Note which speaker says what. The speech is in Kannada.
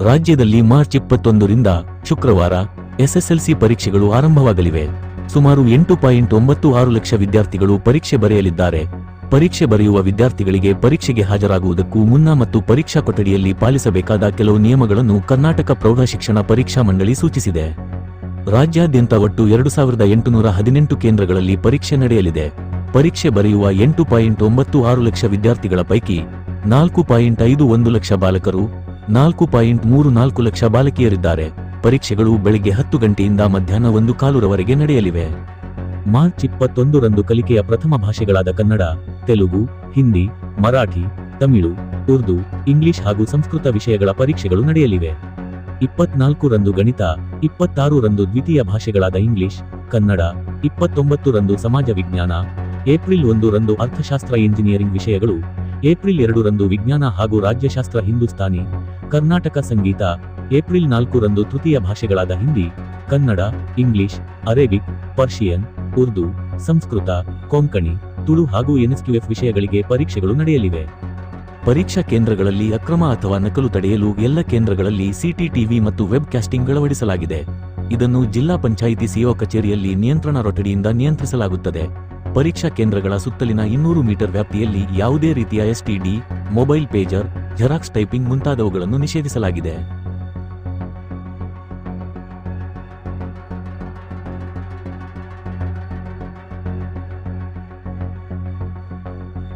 Speaker 1: ರಾಜ್ಯದಲ್ಲಿ ಮಾರ್ಚ್ ಇಪ್ಪತ್ತೊಂದರಿಂದ ಶುಕ್ರವಾರ ಎಸ್ಎಸ್ಎಲ್ಸಿ ಪರೀಕ್ಷೆಗಳು ಆರಂಭವಾಗಲಿವೆ. ಸುಮಾರು ಎಂಟು ಪಾಯಿಂಟ್ ಒಂಬತ್ತು ಆರು ಲಕ್ಷ ವಿದ್ಯಾರ್ಥಿಗಳು ಪರೀಕ್ಷೆ ಬರೆಯಲಿದ್ದಾರೆ. ಪರೀಕ್ಷೆ ಬರೆಯುವ ವಿದ್ಯಾರ್ಥಿಗಳಿಗೆ ಪರೀಕ್ಷೆಗೆ ಹಾಜರಾಗುವುದಕ್ಕೂ ಮುನ್ನ ಮತ್ತು ಪರೀಕ್ಷಾ ಕೊಠಡಿಯಲ್ಲಿ ಪಾಲಿಸಬೇಕಾದ ಕೆಲವು ನಿಯಮಗಳನ್ನು ಕರ್ನಾಟಕ ಪ್ರೌಢಶಿಕ್ಷಣ ಪರೀಕ್ಷಾ ಮಂಡಳಿ ಸೂಚಿಸಿದೆ. ರಾಜ್ಯಾದ್ಯಂತ ಒಟ್ಟು ಎರಡು ಸಾವಿರದ ಎಂಟುನೂರ ಹದಿನೆಂಟು ಕೇಂದ್ರಗಳಲ್ಲಿ ಪರೀಕ್ಷೆ ನಡೆಯಲಿದೆ. ಪರೀಕ್ಷೆ ಬರೆಯುವ ಎಂಟು ಪಾಯಿಂಟ್ ಒಂಬತ್ತು ಆರು ಲಕ್ಷ ವಿದ್ಯಾರ್ಥಿಗಳ ಪೈಕಿ ನಾಲ್ಕು ಪಾಯಿಂಟ್ ಐದು ಒಂದು ಲಕ್ಷ ಬಾಲಕರು ನಾಲ್ಕು ಪಾಯಿಂಟ್ ಮೂರು ನಾಲ್ಕು ಲಕ್ಷ ಬಾಲಕಿಯರಿದ್ದಾರೆ. ಪರೀಕ್ಷೆಗಳು ಬೆಳಗ್ಗೆ ಹತ್ತು ಗಂಟೆಯಿಂದ ಮಧ್ಯಾಹ್ನ ಒಂದು ಕಾಲುರವರೆಗೆ ನಡೆಯಲಿವೆ. ಮಾರ್ಚ್ ಇಪ್ಪತ್ತೊಂದರಂದು ಕಲಿಕೆಯ ಪ್ರಥಮ ಭಾಷೆಗಳಾದ ಕನ್ನಡ, ತೆಲುಗು, ಹಿಂದಿ, ಮರಾಠಿ, ತಮಿಳು, ಉರ್ದು, ಇಂಗ್ಲಿಷ್ ಹಾಗೂ ಸಂಸ್ಕೃತ ವಿಷಯಗಳ ಪರೀಕ್ಷೆಗಳು ನಡೆಯಲಿವೆ. ಇಪ್ಪತ್ನಾಲ್ಕು ರಂದು ಗಣಿತ ಇಪ್ಪತ್ತಾರು ರಂದು ದ್ವಿತೀಯ ಭಾಷೆಗಳಾದ ಇಂಗ್ಲಿಷ್, ಕನ್ನಡ ಇಪ್ಪತ್ತೊಂಬತ್ತು ರಂದು ಸಮಾಜ ವಿಜ್ಞಾನ, ಏಪ್ರಿಲ್ ಒಂದು ರಂದು ಅರ್ಥಶಾಸ್ತ್ರ ಇಂಜಿನಿಯರಿಂಗ್ ವಿಷಯಗಳು, ಏಪ್ರಿಲ್ ಎರಡು ರಂದು ವಿಜ್ಞಾನ ಹಾಗೂ ರಾಜ್ಯಶಾಸ್ತ್ರ ಹಿಂದೂಸ್ತಾನಿ ಕರ್ನಾಟಕ ಸಂಗೀತ, ಏಪ್ರಿಲ್ ನಾಲ್ಕರಂದು ತೃತೀಯ ಭಾಷೆಗಳಾದ Hindi, Kannada, English, Arabic, Persian, Urdu, Sanskrit, Konkani, Tulu ಹಾಗೂ ಎನ್ಎಸ್ಕ್ಯೂಎಫ್ ವಿಷಯಗಳಿಗೆ ಪರೀಕ್ಷೆಗಳು ನಡೆಯಲಿವೆ. ಪರೀಕ್ಷಾ ಕೇಂದ್ರಗಳಲ್ಲಿ ಅಕ್ರಮ ಅಥವಾ ನಕಲು ತಡೆಯಲು ಎಲ್ಲ ಕೇಂದ್ರಗಳಲ್ಲಿ ಸಿಟಿಟಿವಿ ಮತ್ತು ವೆಬ್ ಕ್ಯಾಸ್ಟಿಂಗ್ ಅಳವಡಿಸಲಾಗಿದೆ. ಇದನ್ನು ಜಿಲ್ಲಾ ಪಂಚಾಯಿತಿ ಸಿಒ ಕಚೇರಿಯಲ್ಲಿ ನಿಯಂತ್ರಣ ರೊಠಡಿಯಿಂದ ನಿಯಂತ್ರಿಸಲಾಗುತ್ತದೆ. ಪರೀಕ್ಷಾ ಕೇಂದ್ರಗಳ ಸುತ್ತಲಿನ ಇನ್ನೂರು ಮೀಟರ್ ವ್ಯಾಪ್ತಿಯಲ್ಲಿ ಯಾವುದೇ ರೀತಿಯ STD mobile pager xerox typing ಮುಂತಾದವುಗಳನ್ನು ನಿಷೇಧಿಸಲಾಗಿದೆ.